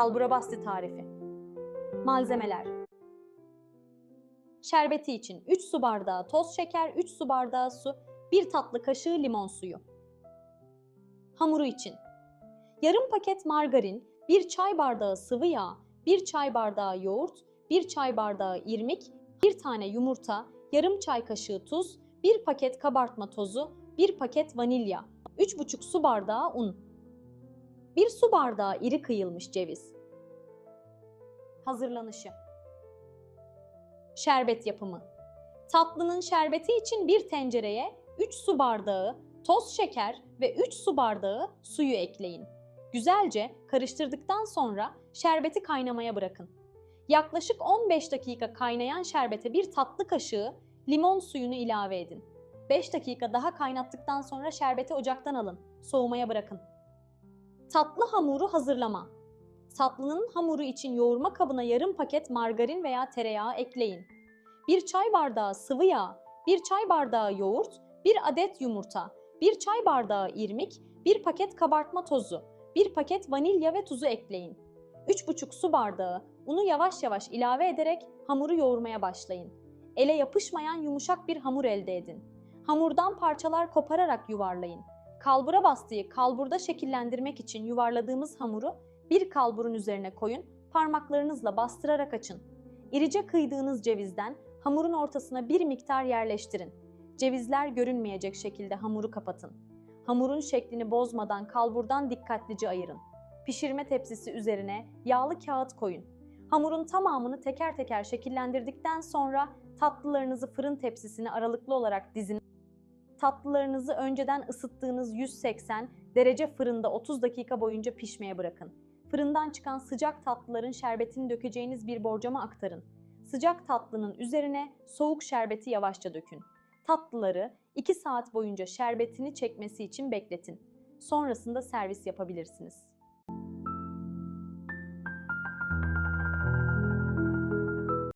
Kalbura bastı tarifi. Malzemeler. Şerbeti için 3 su bardağı toz şeker, 3 su bardağı su, 1 tatlı kaşığı limon suyu. Hamuru için yarım paket margarin, 1 çay bardağı sıvı yağ, 1 çay bardağı yoğurt, 1 çay bardağı irmik, 1 tane yumurta, yarım çay kaşığı tuz, 1 paket kabartma tozu, 1 paket vanilya, 3,5 su bardağı un. 1 su bardağı iri kıyılmış ceviz. Hazırlanışı Şerbet yapımı Tatlının şerbeti için bir tencereye 3 su bardağı toz şeker ve 3 su bardağı suyu ekleyin. Güzelce karıştırdıktan sonra şerbeti kaynamaya bırakın. Yaklaşık 15 dakika kaynayan şerbete bir tatlı kaşığı limon suyunu ilave edin. 5 dakika daha kaynattıktan sonra şerbeti ocaktan alın. Soğumaya bırakın. Tatlı hamuru hazırlama. Tatlının hamuru için yoğurma kabına yarım paket margarin veya tereyağı ekleyin. 1 çay bardağı sıvı yağ, 1 çay bardağı yoğurt, 1 adet yumurta, 1 çay bardağı irmik, 1 paket kabartma tozu, 1 paket vanilya ve tuzu ekleyin. 3,5 su bardağı unu yavaş yavaş ilave ederek hamuru yoğurmaya başlayın. Ele yapışmayan yumuşak bir hamur elde edin. Hamurdan parçalar kopararak yuvarlayın. Kalbura bastığı kalburda şekillendirmek için yuvarladığımız hamuru bir kalburun üzerine koyun, parmaklarınızla bastırarak açın. İrice kıydığınız cevizden hamurun ortasına bir miktar yerleştirin. Cevizler görünmeyecek şekilde hamuru kapatın. Hamurun şeklini bozmadan kalburdan dikkatlice ayırın. Pişirme tepsisi üzerine yağlı kağıt koyun. Hamurun tamamını teker teker şekillendirdikten sonra tatlılarınızı fırın tepsisine aralıklı olarak dizin. Tatlılarınızı önceden ısıttığınız 180 derece fırında 30 dakika boyunca pişmeye bırakın. Fırından çıkan sıcak tatlıların şerbetini dökeceğiniz bir borcama aktarın. Sıcak tatlının üzerine soğuk şerbeti yavaşça dökün. Tatlıları 2 saat boyunca şerbetini çekmesi için bekletin. Sonrasında servis yapabilirsiniz.